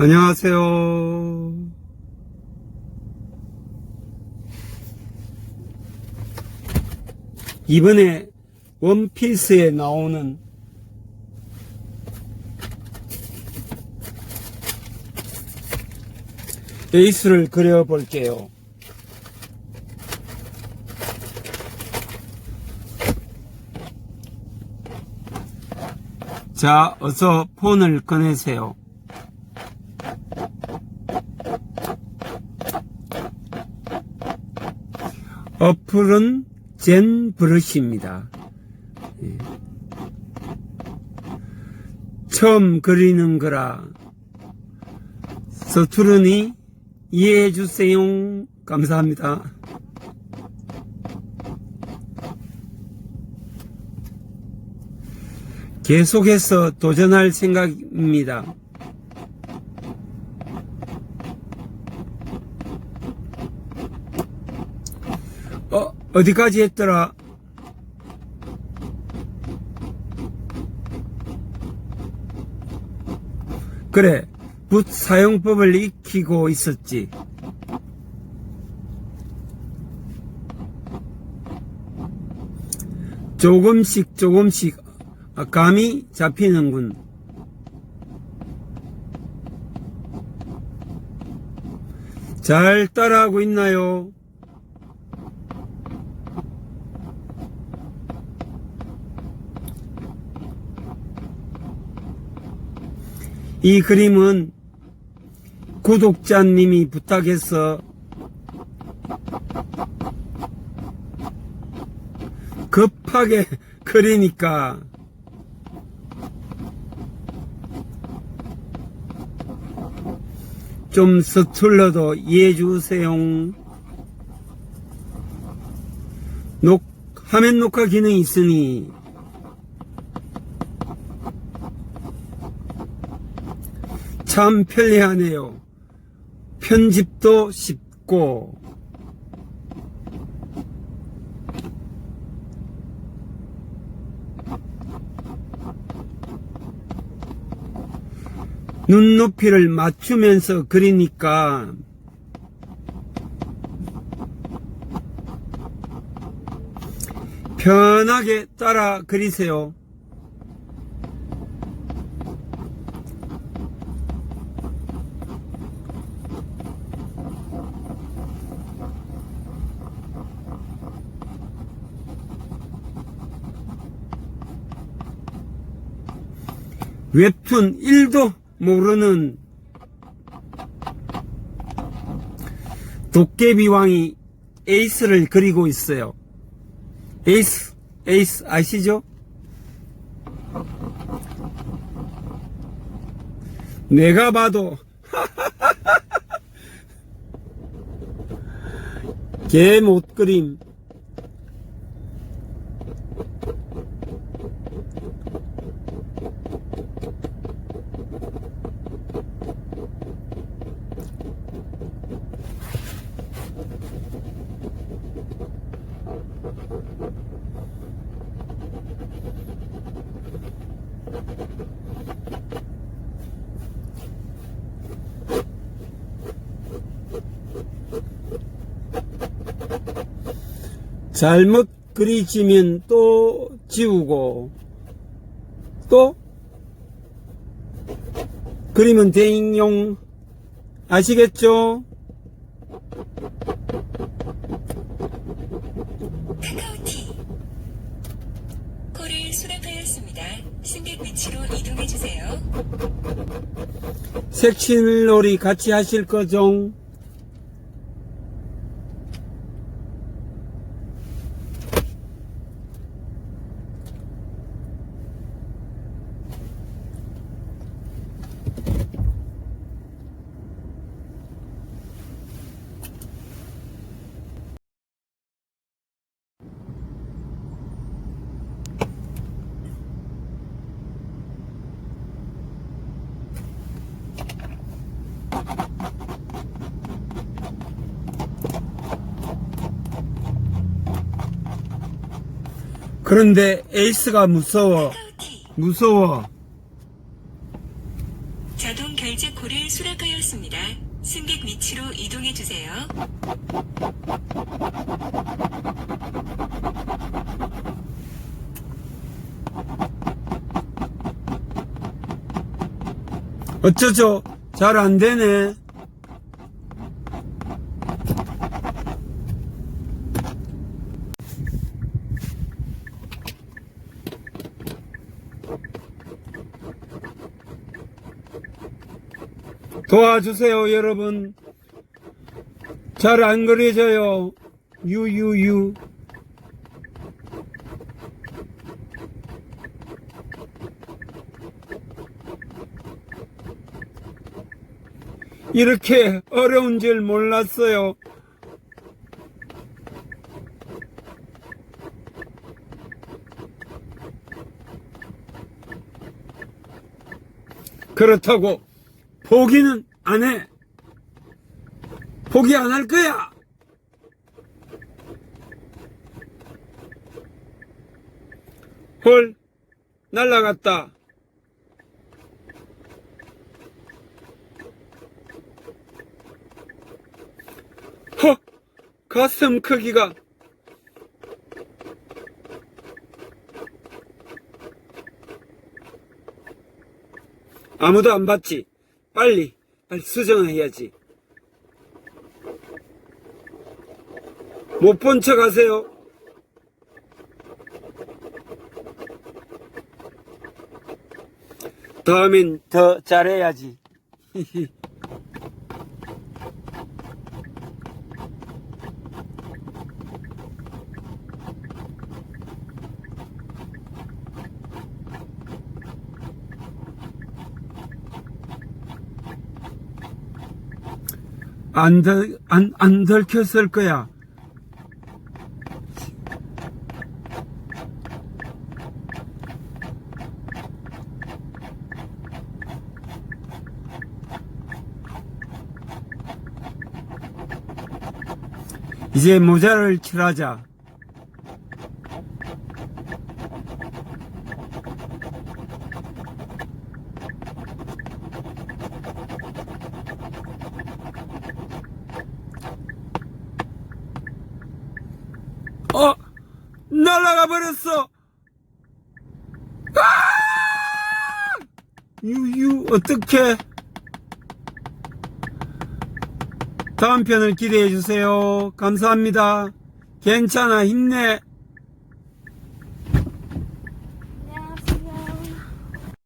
안녕하세요. 이번에 원피스에 나오는 에이스를 그려볼게요. 자, 어서 폰을 꺼내세요. 어플은 젠 브러쉬입니다. 예. 처음 그리는 거라 서투르니 이해해 주세요. 감사합니다. 계속해서 도전할 생각입니다. 어, 어디까지 했더라? 그래, 붓 사용법을 익히고 있었지. 조금씩 조금씩 아, 감이 잡히는군. 잘 따라하고 있나요? 이 그림은 구독자님이 부탁해서 급하게 그리니까 좀 서툴러도 이해해 주세요. 녹, 화면 녹화 기능이 있으니 참 편리하네요. 편집도 쉽고 눈높이를 맞추면서 그리니까 편하게 따라 그리세요. 웹툰 1도 모르는 도깨비왕이 에이스를 그리고 있어요. 에이스, 에이스 아시죠? 내가 봐도 개 못 그림 잘못 그리 지면 또 지우고 또 그리면 대인용 아시겠죠? 카카오티 콜을 수락하였습니다. 승객 위치로 이동해 주세요. 색칠놀이 같이 하실 거죠? 그런데 에이스가 무서워. 무서워. 자동 결제코를 수락하였습니다. 승객 위치로 이동해 주세요. 어쩌죠? 잘 안 되네. 도와주세요, 여러분. 잘 안 그려져요. 유유유. 이렇게 어려운 줄 몰랐어요. 그렇다고 포기는 안 해. 포기 안 할 거야. 헐, 날라갔다. 허! 가슴 크기가 아무도 안 봤지. 빨리, 빨리 수정해야지. 못 본 척 하세요. 다음엔 더 잘해야지. 안, 들, 안, 안 들켰을 거야. 이제 모자를 칠하자. 어! 날아가 버렸어! 아! 유유, 어떡해. 다음 편을 기대해 주세요. 감사합니다. 괜찮아, 힘내.